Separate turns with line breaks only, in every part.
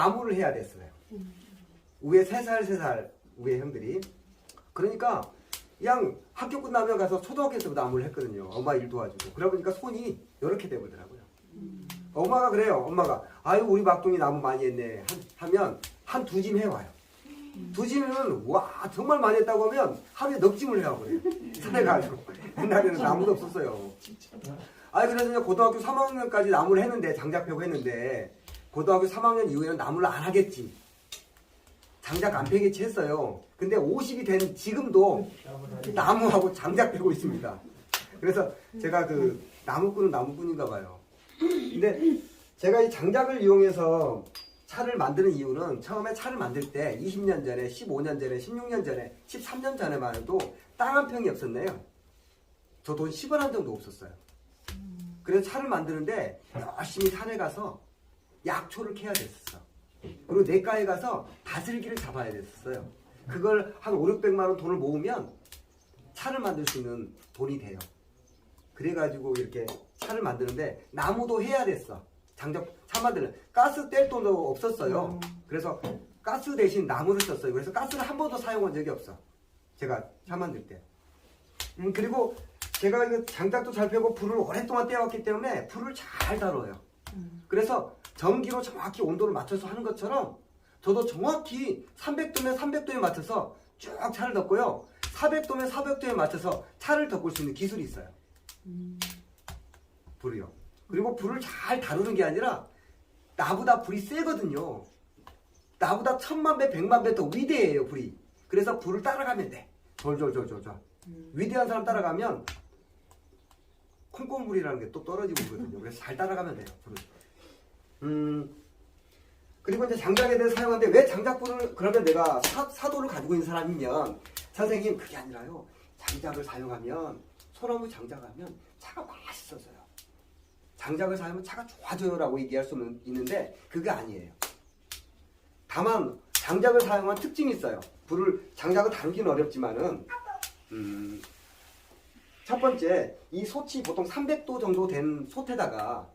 나무를 해야 됐어요. 위에 세 살 세 살 위에 형들이. 그러니까 그냥 학교 끝나면 가서 초등학교 때부터 나무를 했거든요. 엄마 일 도와주고. 그러다 보니까 손이 이렇게 돼버더라고요. 엄마가 그래요. 엄마가 아유 우리 막둥이 나무 많이 했네 한- 하면 한 두 짐 해와요. 두 짐이면 와 정말 많이 했다고 하면 하루에 넉 짐을 해와 그래요. 산에 가지고 옛날에는 나무도 없었어요. 아니 그래서 고등학교 3학년까지 나무를 했는데 장작 펴고 했는데 고등학교 3학년 이후에는 나무를 안 하겠지. 장작 안 펴겠지 했어요. 근데 50이 된 지금도 나무하고 장작 펴고 있습니다. 그래서 제가 그 나무꾼은 나무꾼인가 봐요. 근데 제가 이 장작을 이용해서 차를 만드는 이유는 처음에 차를 만들 때 20년 전에, 15년 전에, 16년 전에, 13년 전에만 해도 땅 한 평이 없었네요. 저 돈 10원 한 정도 없었어요. 그래서 차를 만드는데 열심히 산에 가서 약초를 캐야 됐었어. 그리고 내과에 가서 다슬기를 잡아야 됐었어요. 그걸 한 5, 600만 원 돈을 모으면 차를 만들 수 있는 돈이 돼요. 그래가지고 이렇게 차를 만드는데 나무도 해야 됐어. 장작 차 만드는 가스 뗄 돈도 없었어요. 그래서 가스 대신 나무를 썼어요. 그래서 가스를 한 번도 사용한 적이 없어. 제가 차 만들 때. 음, 그리고 제가 이거 장작도 잘 펴고 불을 오랫동안 떼왔기 때문에 불을 잘 다뤄요. 그래서 전기로 정확히 온도를 맞춰서 하는 것처럼 저도 정확히 300도면 300도에 맞춰서 쭉 차를 덮고요. 400도면 400도에 맞춰서 차를 덮을 수 있는 기술이 있어요. 불이요. 그리고 불을 잘 다루는 게 아니라 나보다 불이 세거든요. 나보다 천만 배, 백만 배 더 위대해요, 불이. 그래서 불을 따라가면 돼. 졸졸졸졸졸. 위대한 사람 따라가면 콩콩불이라는 게 또 떨어지고 그러거든요. 그래서 잘 따라가면 돼요, 불을. 음, 그리고 이제 장작에 대해 사용하는데 왜 장작불을 그러면 내가 사, 사도를 가지고 있는 사람이면 선생님 그게 아니라요. 장작을 사용하면 소나무 장작하면 차가 맛있어서요. 장작을 사용하면 차가 좋아져요라고 얘기할 수는 있는데 그게 아니에요. 다만 장작을 사용한 특징이 있어요. 불을 장작을 다루기는 어렵지만은 음, 첫 번째 이 솥이 보통 300도 정도 된 솥에다가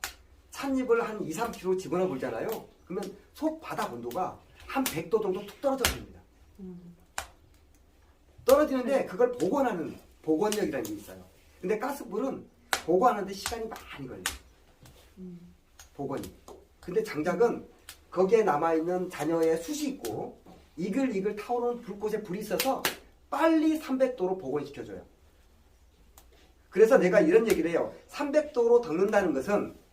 찻잎을 한 2, 3kg 집어넣어 보잖아요. 그러면 솥 바닥 온도가 한 100도 정도 툭 떨어져 버립니다. 떨어지는데 그걸 복원하는 복원력이라는 게 있어요. 근데 가스불은 복원하는데 시간이 많이 걸려요. 복원이. 근데 장작은 거기에 남아있는 잔여의 숯이 있고 이글이글 타오르는 불꽃에 불이 있어서 빨리 300도로 복원시켜줘요. 그래서 내가 이런 얘기를 해요. 300도로 덮는다는 것은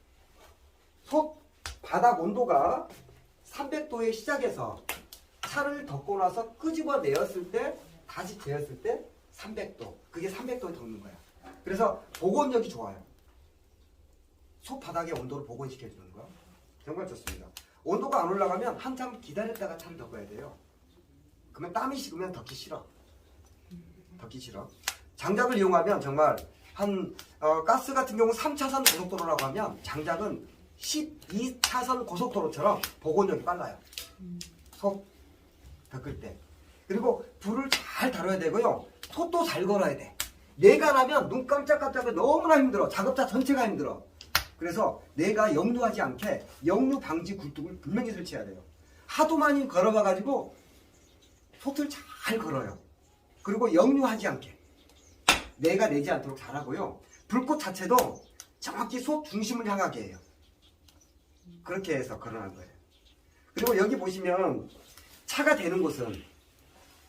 솥 바닥 온도가 300도에 시작해서 차를 덮고 나서 끄집어 내었을 때 다시 재었을 때 300도. 그게 300도에 덮는 거야. 그래서 복원력이 좋아요. 솥 바닥의 온도를 복원시켜 주는 거. 정말 좋습니다. 온도가 안 올라가면 한참 기다렸다가 차를 덮어야 돼요. 그러면 땀이 식으면 덮기 싫어. 덮기 싫어. 장작을 이용하면 정말 한 어, 가스 같은 경우 3차선 고속도로라고 하면 장작은 12차선 고속도로처럼 복원력이 빨라요. 속 덮을 때. 그리고 불을 잘 다뤄야 되고요. 솥도 잘 걸어야 돼. 내가 나면 눈 깜짝깜짝해 너무나 힘들어. 작업자 전체가 힘들어. 그래서 내가 역류하지 않게 역류 방지 굴뚝을 분명히 설치해야 돼요. 하도 많이 걸어봐가지고 솥을 잘 걸어요. 그리고 역류하지 않게 내가 내지 않도록 잘하고요. 불꽃 자체도 정확히 솥 중심을 향하게 해요. 그렇게 해서 걸어놓은 거예요. 그리고 여기 보시면 차가 되는 곳은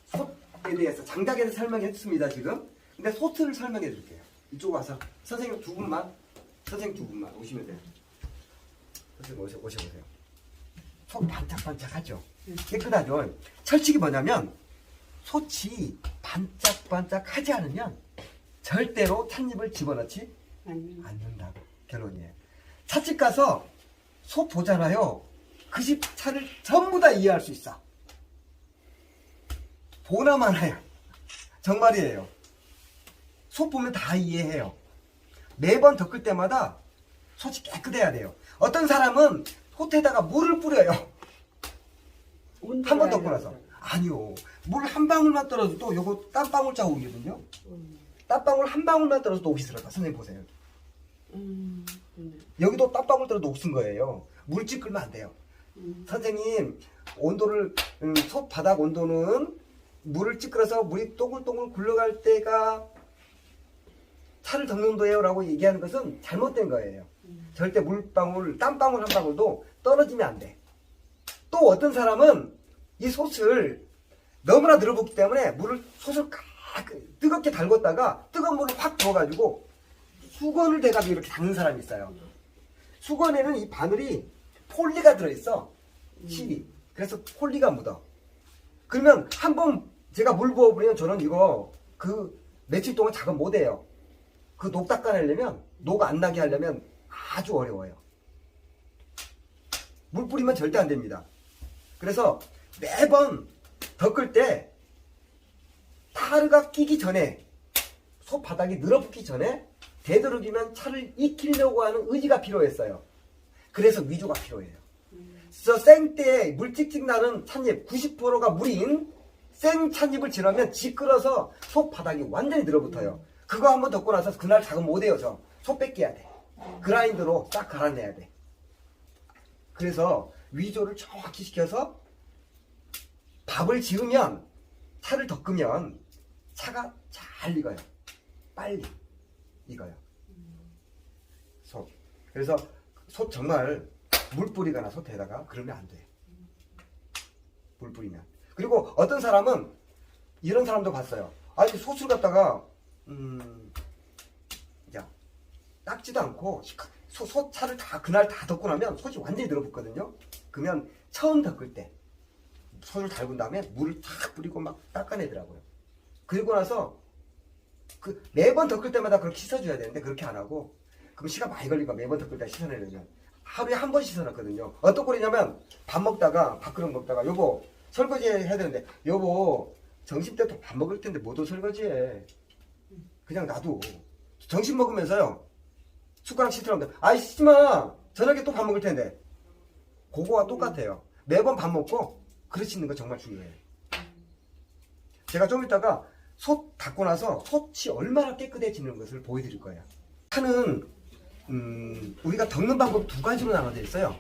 솥에 대해서 장작에 대해서 설명했습니다 지금. 근데 솥을 설명해 드릴게요. 이쪽 와서 선생님 두 분만 선생님 두 분만 오시면 돼요. 선생님 오셔, 오셔보세요. 솥 반짝반짝하죠? 깨끗하죠? 철칙이 뭐냐면 솥이 반짝반짝하지 않으면 절대로 찻잎을 집어넣지 않는다. 결론이에요. 찻집 가서 솥 보잖아요. 그 집 차를 전부 다 이해할 수 있어. 보나 마나야. 정말이에요. 솥 보면 다 이해해요. 매번 덮을 때마다 솥이 깨끗해야 돼요. 어떤 사람은 솥에다가 물을 뿌려요. 한 번 덮고 나서. 아니요. 물 한 방울만 떨어져도 요거 땀방울 자국이거든요. 땀방울 한 방울만 떨어져도 옷이 들어가. 선생님 보세요. 여기도 땀방울 떨어도 녹슨 거예요. 물집 끌면 안 돼요. 선생님 온도를 음, 솥 바닥 온도는 물을 찌그러서 물이 동글동글 굴러갈 때가 차를 덮는 도예요 라고 얘기하는 것은 잘못된 거예요. 절대 물방울, 땀방울 한 방울도 떨어지면 안 돼. 또 어떤 사람은 이 솥을 너무나 늘어붙기 때문에 물을 솥을 가- 뜨겁게 달궜다가 뜨거운 물을 확 부어가지고 수건을 대가지고 이렇게 닦는 사람이 있어요. 수건에는 이 바늘이 폴리가 들어있어. 실이. 그래서 폴리가 묻어. 그러면 한 번 제가 물 부어버리면 저는 이거 그 며칠 동안 작업 못해요. 그 녹 닦아내려면 녹 안 나게 하려면 아주 어려워요. 물 뿌리면 절대 안 됩니다. 그래서 매번 덮을 때 타르가 끼기 전에 소 바닥이 늘어붙기 전에 되도록이면 차를 익히려고 하는 의지가 필요했어요. 그래서 위조가 필요해요. 그래서 생때에 물 찍찍 나는 찻잎 90%가 물인 생 찻잎을 지나면 지끌어서 소 바닥이 완전히 늘어붙어요. 그거 한번 덮고 나서 그날 작업 못해요 저. 소 뺏겨야 돼. 그라인더로 딱 갈아내야 돼. 그래서 위조를 정확히 시켜서 밥을 지으면 차를 덮으면 차가 잘 익어요. 빨리 익어요. 소. 그래서 소 정말 물 뿌리거나 솥에다가 그러면 안 돼. 물 뿌리면. 그리고 어떤 사람은 이런 사람도 봤어요. 아니 솥을 갖다가 음, 야 닦지도 않고 소, 소차를 다 그날 다 덮고 나면 솥이 완전히 늘어붙거든요. 그러면 처음 덮을 때 손을 달군 다음에 물을 탁 뿌리고 막 닦아내더라고요. 그리고 나서 그 매번 덮을 때마다 그렇게 씻어줘야 되는데 그렇게 안 하고 그럼 시간 많이 걸리니까 매번 덮을 때 씻어내려면 하루에 한 번 씻어놨거든요. 어떤 꼴이냐면 밥 먹다가 밥그릇 먹다가 여보 설거지 해야 되는데 여보 점심 때또밥 먹을 텐데 뭐도 설거지해. 그냥 놔둬. 점심 먹으면서요. 숟가락 씻으라고 아이 씻지 마. 저녁에 또 밥 먹을 텐데. 그거와 똑같아요. 매번 밥 먹고 그릇 씻는 거 정말 중요해요. 제가 좀 이따가 솥 닦고 나서 솥이 얼마나 깨끗해지는 것을 보여드릴 거예요. 차는 음, 우리가 덮는 방법 두 가지로 나눠져 있어요.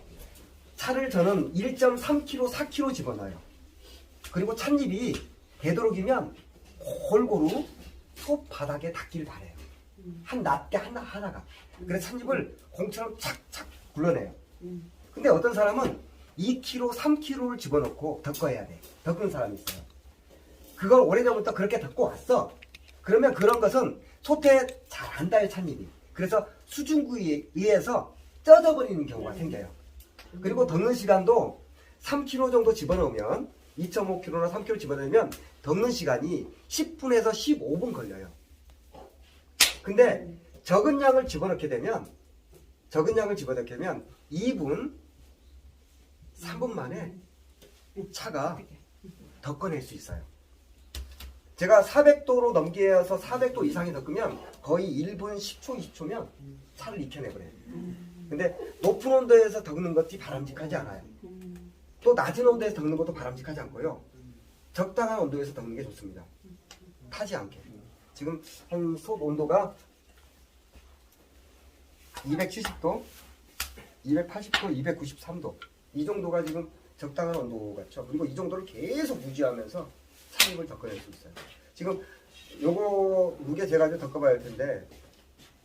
차를 저는 1.3kg, 4kg 집어넣어요. 그리고 찻잎이 되도록이면 골고루 솥 바닥에 닿길 바래요. 한 낱개 하나 하나가. 그래서 찻잎을 공처럼 착착 굴러내요. 근데 어떤 사람은 2kg, 3kg를 집어넣고 덮어야 돼. 덮는 사람이 있어요. 그걸 오래전부터 그렇게 덮고 왔어. 그러면 그런 것은 솥에 잘안 닿아요, 찻잎이. 그래서 수증구에 의해서 쪄져버리는 경우가 생겨요. 그리고 덮는 시간도 3kg 정도 집어넣으면 2.5kg나 3kg 집어넣으면 덮는 시간이 10분에서 15분 걸려요. 근데 적은 양을 집어넣게 되면 적은 양을 집어넣게 되면 2분, 3분 만에 차가 덮어낼 수 있어요. 제가 400도로 넘겨서 400도 이상이 덮으면 거의 1분 10초, 20초면 차를 익혀내버려요. 근데 높은 온도에서 덮는 것이 바람직하지 않아요. 또 낮은 온도에서 덮는 것도 바람직하지 않고요. 적당한 온도에서 덮는 게 좋습니다. 타지 않게. 지금 한솥 온도가 270도, 280도, 293도 이 정도가 지금 적당한 온도 같죠. 그리고 이 정도를 계속 유지하면서 차입을 덮어낼 수 있어요. 지금 요거 무게 제가 좀 덮어봐야 할 텐데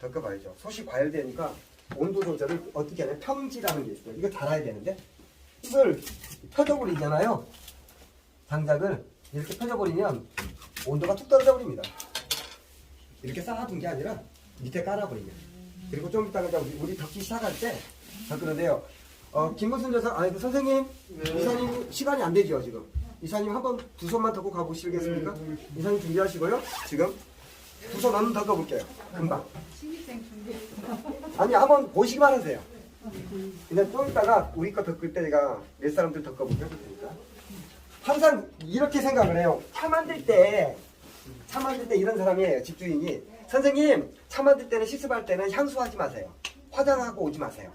덮어봐야죠. 솥이 과열되니까 온도 조절을 어떻게 하냐 평지라는 게 있어요. 이거 잘 알아야 되는데 이걸 펴져버리잖아요. 장작을 이렇게 펴져버리면 온도가 툭 떨어져 버립니다. 이렇게 쌓아둔 게 아니라 밑에 깔아버리면. 그리고 좀 이따가 이제 우리, 우리 덮기 시작할 때 덮그는데요. 어, 김문순 여사, 아니 그 선생님, 이사님 시간이 안 되죠 지금. 이사님 한 번 두 손만 덮고 가보시겠습니까? 이사님 준비하시고요. 지금 두 손 한번 덮어볼게요. 금방.
신입생 준비.
아니 한 번 보시기만 하세요. 그냥 좀 이따가 우리 거 덮을 때 제가 몇 사람들 덮어보면 되니까. 항상 이렇게 생각을 해요. 차 만들 때, 차 만들 때 이런 사람이에요. 집주인이. 선생님, 차 만들 때는 실습할 때는 향수하지 마세요. 화장하고 오지 마세요.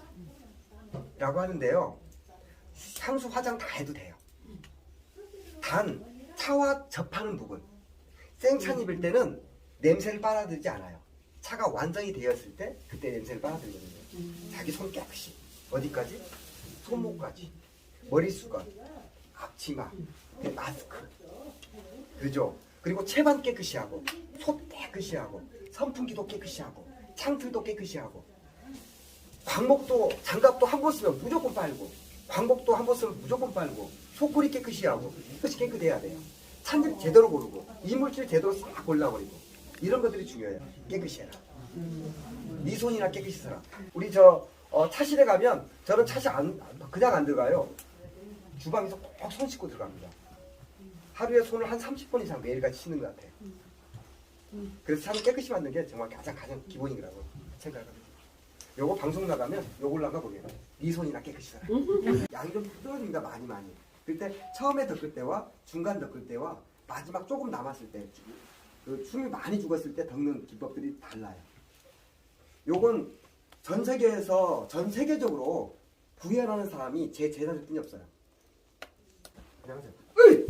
라고 하는데요. 향수, 화장 다 해도 돼요. 단, 차와 접하는 부분. 생차잎일 때는 냄새를 빨아들이지 않아요. 차가 완성이 되었을 때 그때 냄새를 빨아들이거든요. 자기 손 깨끗이 어디까지? 손목까지. 머리 수건, 앞치마, 그 마스크. 그죠? 그리고 채반 깨끗이 하고, 소 깨끗이 하고, 선풍기도 깨끗이 하고, 창틀도 깨끗이 하고, 광목도 장갑도 한 번 쓰면 무조건 빨고, 광목도 한 번 쓰면 무조건 빨고, 속골이 깨끗이 하고, 이것이 깨끗해야 돼요. 찬집 제대로 고르고, 이물질 제대로 싹 골라버리고, 이런 것들이 중요해요. 깨끗이 해라. 네 손이나 깨끗이 써라. 우리 저 어, 차실에 가면 저는 차실 안 그냥 안 들어가요. 주방에서 꼭 손 씻고 들어갑니다. 하루에 손을 한 30분 이상 매일같이 씻는 것 같아요. 그래서 참 깨끗이 만든 게 정말 가장 가장 기본이라고 생각합니다. 요거 방송 나가면 요걸 나가 보게요. 네 손이나 깨끗이 써라. 양이 좀 떨어집니다. 많이 많이. 그때 처음에 덮을 때와 중간 덮을 때와 마지막 조금 남았을 때, 그 숨이 많이 죽었을 때 덮는 기법들이 달라요. 요건 전 세계에서 전 세계적으로 구현하는 사람이 제 제자들 뿐이 없어요. 안녕하세요. 으이!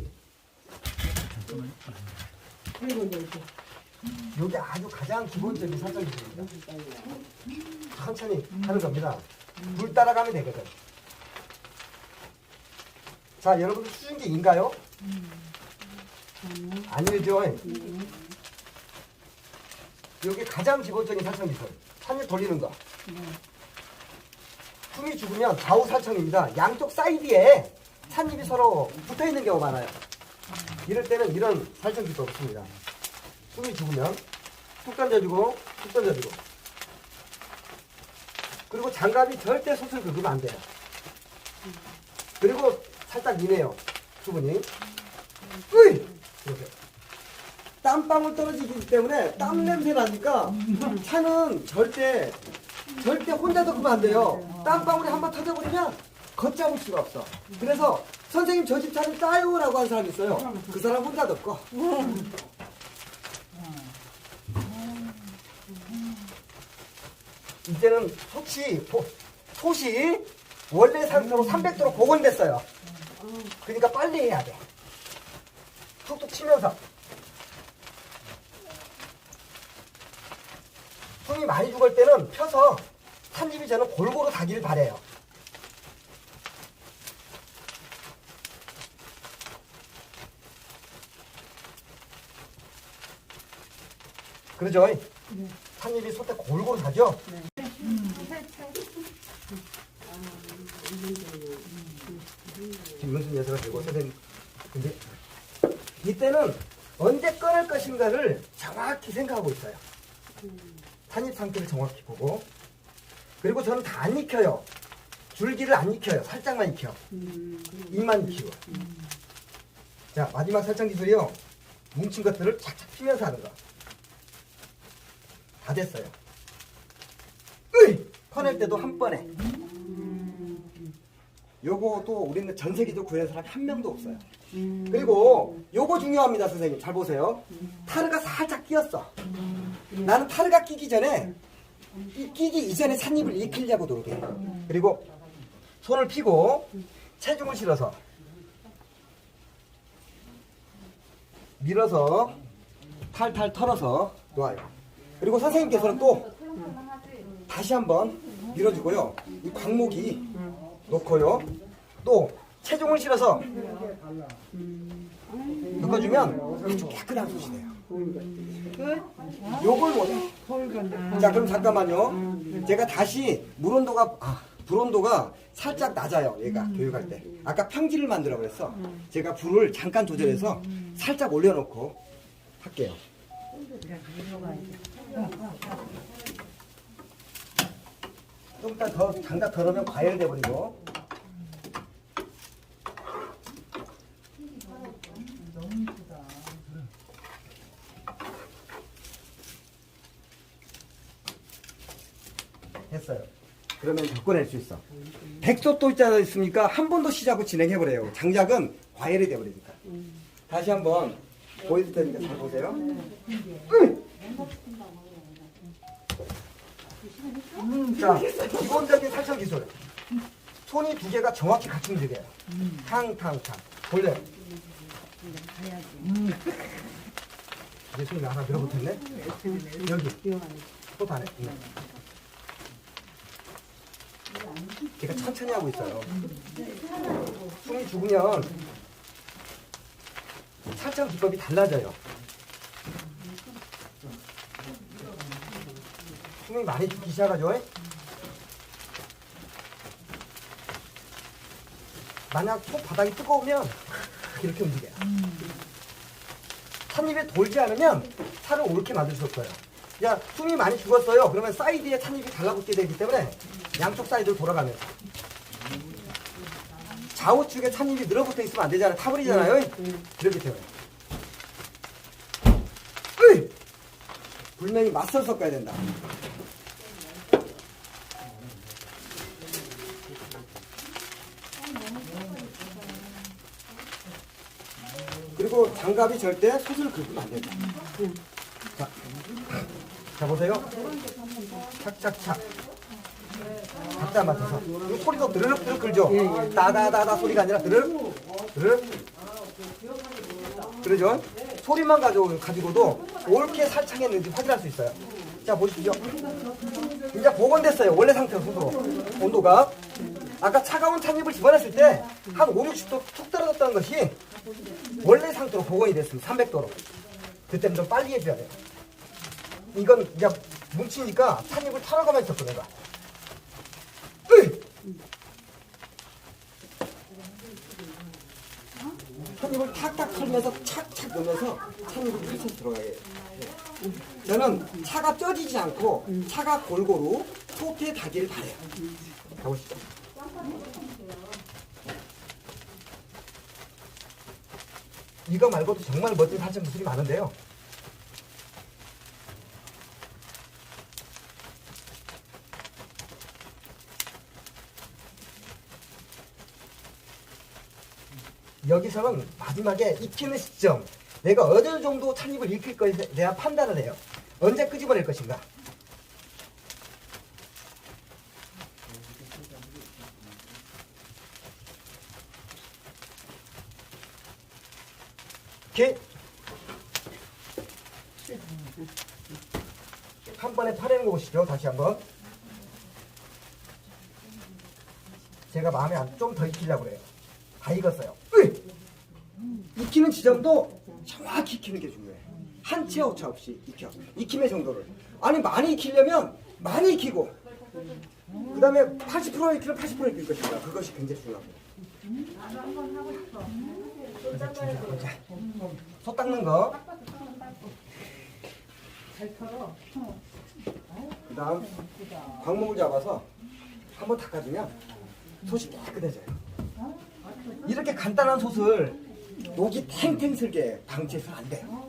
요게 아주 가장 기본적인 설정입니다. 천천히 하는 겁니다. 물 따라가면 되거든. 자, 여러분 수증기인가요? 아니죠. 여기 가장 기본적인 살청 기술. 산을 돌리는 거. 숨이 죽으면 좌우 살청입니다. 양쪽 사이드에 산입이 서로 붙어 있는 경우가 많아요. 이럴 때는 이런 살청 기술 없습니다. 숨이 죽으면 툭 던져주고 툭 던져주고 그리고 장갑이 절대 솥을 긁으면 안 돼요. 그리고 살짝 미네요. 수분이. 으이! 이렇게. 땀방울 떨어지기 때문에 땀 냄새 나니까 차는 절대 절대 혼자 덮으면 안 돼요. 땀방울이 한 번 터져버리면 걷잡을 수가 없어. 그래서 선생님 저 집 차는 따요라고 한 사람이 있어요. 그 사람 혼자 덮고. 이제는 솥이 보- 솥이 원래 상태로 300도로 복원됐어요. 그러니까 빨리 해야 돼. 툭툭 치면서. 손이 많이 죽을 때는 펴서 산집이 저는 골고루 닿기를 바래요. 그러죠? 산입이 솥에 골고루 닿죠? 김 여사가 들고 선생님 근데 이때는 언제 꺼낼 것인가를 정확히 생각하고 있어요. 산입 상태를 정확히 보고 그리고 저는 다 안 익혀요. 줄기를 안 익혀요. 살짝만 익혀. 입만 익히고. 자 마지막 살짝 기술이요. 뭉친 것들을 착착 피면서 하는 거. 다 됐어요. 으이! 퍼낼 때도 한 번에. 요거도 우리는 전 세계적으로 구해낸 사람이 한 명도 없어요. 그리고 요거 중요합니다, 선생님. 잘 보세요. 타르가 살짝 끼었어. 나는 타르가 끼기 전에 이 끼기 이전에 산입을 익히려고 노력해. 그리고 손을 피고 체중을 실어서 밀어서 탈탈 털어서 놓아요. 그리고 선생님께서는 또 다시 한번 밀어주고요. 이 광목이 놓고요. 또 체중을 실어서 묶어주면 아주 깨끗한 솥이 돼요. 요걸 못해. 자 그럼 잠깐만요. 제가 다시 물 온도가 아, 불 온도가 살짝 낮아요. 얘가 교육할 때. 아까 평지를 만들어 그랬어. 제가 불을 잠깐 조절해서 살짝 올려놓고 할게요. 좀 이따 더 장갑 덜으면 과열돼 버리고. 됐어요. 그러면 바꿔낼 수 있어. 백도또 있지 않습니까? 한 번 더 시작하고 진행해버려요. 장작은 과열이 돼버리니까. 다시 한번 보여줄 테니까 잘 보세요. 으이! 자, 기본적인 살청 기술. 손이 두 개가 정확히 같은 지게요. 탕탕탕. 볼래요? 이제 손이 하나 들어붙었네? 여기. 또 다네. 응. 걔가 천천히 하고 있어요. 숨이 죽으면 살짝 기법이 달라져요. 숨이 많이 죽기 시작하죠. 만약 속 바닥이 뜨거우면 이렇게 움직여요. 찻잎이 돌지 않으면 차를 옳게 만들 수 없어요. 야, 숨이 많이 죽었어요. 그러면 사이드에 찻잎이 달라붙게 되기 때문에 양쪽 사이드로 돌아가면서 좌우측에 찻잎이 늘어붙어 있으면 안 되잖아요. 타버리잖아요. 때문에. 으이! 불명이 맞서 섞어야 된다. 그리고 장갑이 절대 솥을 긁으면 안 된다. 자, 자 보세요. 착착착. 각자 맞춰서. 이 소리도 드르륵 드르륵 끌죠? 따다다다 소리가 아니라 드르륵 드르륵. 그러죠? 소리만 가지고, 가지고도 옳게 살창했는지 확인할 수 있어요. 자, 보십시오. 이제 복원됐어요. 원래 상태로 스스로. 온도가. 아까 차가운 찻잎을 집어넣었을 때 한 5, 60도 툭 떨어졌다는 것이 원래 상태로 복원이 됐습니다. 300도로. 그때는 좀 빨리 해줘야 돼요. 이건 이제 뭉치니까 찻잎을 털어가만 있었어, 내가. 찻잎을 탁탁 털면서 착착 넣으면서 찻잎을 펼쳐 들어가게 해요. 저는 차가 쪄지지 않고 차가 골고루 소피에 닿기를 바래요. 가보시죠. 이거 말고도 정말 멋진 사진 무술이 많은데요. 여기서는 마지막에 익히는 시점, 내가 어느 정도 찻잎을 익힐 것에 대한 판단을 해요. 언제 끄집어낼 것인가. 이렇게 한 번에 파내는 거 보시죠. 다시 한번. 제가 마음에 좀더 익히려고 그래요. 다 익었어요. 익히는 지점도 정확히 익히는 게 중요해. 한치 오차 없이 익혀. 익힘의 정도를. 아니 많이 익히려면 많이 익히고 그 다음에 80% 익히면 80% 익힐 것인가. 그것이 굉장히 중요하고. 자, 소 닦는 거. 그 다음 광목을 잡아서 한번 닦아주면 솥이 깨끗해져요. 이렇게 간단한 솥을 녹이 탱탱 슬게 방치해서는 안 돼요.